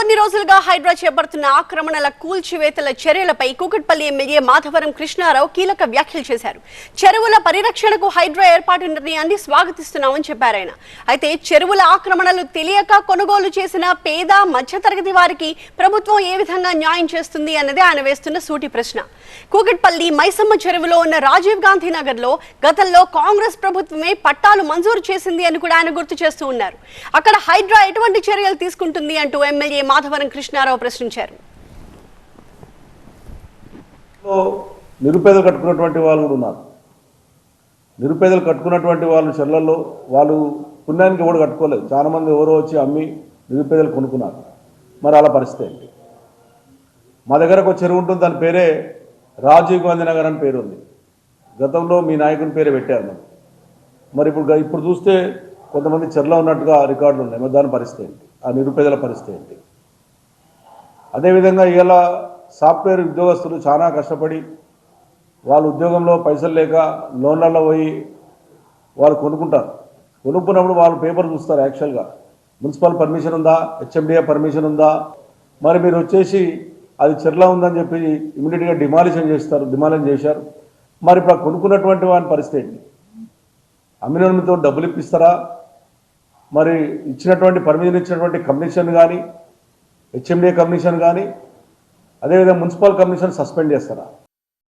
కొన్ని రోజులుగా హైడ్రా చేపడుతున్న ఆక్రమణల కూల్చివేతల చర్యలపై కూకట్పల్లి ఎమ్మెల్యే మాధవరం కృష్ణారావు కీలక వ్యాఖ్యలు చేశారు. చెరువుల పరిరక్షణకు హైడ్రా ఏర్పాటు నిర్ణయాన్ని స్వాగతిస్తున్నామని చెప్పారు ఆయన. అయితే చెరువుల ఆక్రమణలు తెలియక కొనుగోలు చేసిన పేద మధ్యతరగతి వారికి ప్రభుత్వం ఏ విధంగా న్యాయం చేస్తుంది అన్నదే ఆయన వేస్తున్న సూటి ప్రశ్న. కూకట్పల్లి మైసమ్మ చెరువులో ఉన్న రాజీవ్ గాంధీ నగర్లో గతంలో కాంగ్రెస్ ప్రభుత్వమే పట్టాలు మంజూరు చేసింది అని కూడా ఆయన గుర్తు చేస్తూ ఉన్నారు. అక్కడ హైడ్రా ఎటువంటి చర్యలు తీసుకుంటుంది అంటూ ఎమ్మెల్యే మాధవరం కృష్ణారావు ప్రశ్నించారు. నిరుపేదలు కట్టుకున్నటువంటి వాళ్ళు కూడా ఉన్నారు. నిరుపేదలు కట్టుకున్నటువంటి వాళ్ళు చెర్లలో వాళ్ళు పుణ్యానికి ఎవడు కట్టుకోలేదు. చాలా మంది ఎవరో వచ్చి అమ్మి నిరుపేదలు కొనుక్కున్నారు. మరి అలా పరిస్థితి ఏంటి? మా దగ్గర ఒక చెరువు ఉంటుంది దాని పేరే రాజీవ్ గాంధీ నగర్ అని పేరు ఉంది. గతంలో మీ నాయకుని పేరే పెట్టారు మరి. మరి ఇప్పుడు ఇప్పుడు చూస్తే కొంతమంది చెర్లో ఉన్నట్టుగా రికార్డులు ఉన్నాయి. మరి దాని పరిస్థితి ఏంటి? ఆ నిరుపేదల పరిస్థితి ఏంటి? అదేవిధంగా ఇవాళ సాఫ్ట్వేర్ ఉద్యోగస్తులు చాలా కష్టపడి వాళ్ళు ఉద్యోగంలో పైసలు లేక లోన్లలో పోయి వాళ్ళు కొనుక్కుంటారు. కొనుక్కున్నప్పుడు వాళ్ళు పేపర్ చూస్తారు యాక్చువల్గా. మున్సిపల్ పర్మిషన్ ఉందా? హెచ్ఎండిఏ పర్మిషన్ ఉందా? మరి మీరు వచ్చేసి అది చెర్లా ఉందని చెప్పి ఇమీడియట్గా డిమాలిషన్ చేస్తారు డిమాలిషన్ చేశారు. మరి ఇప్పుడు ఆ కొనుక్కున్నటువంటి వాని పరిస్థితి ఏంటి? డబ్బులు ఇప్పిస్తారా? మరి ఇచ్చినటువంటి పర్మిషన్ ఇచ్చినటువంటి కమిషన్ కానీ హెచ్ఎండిఏ కమిషన్ కానీ అదేవిధంగా మున్సిపల్ కమిషన్ సస్పెండ్ చేస్తారా?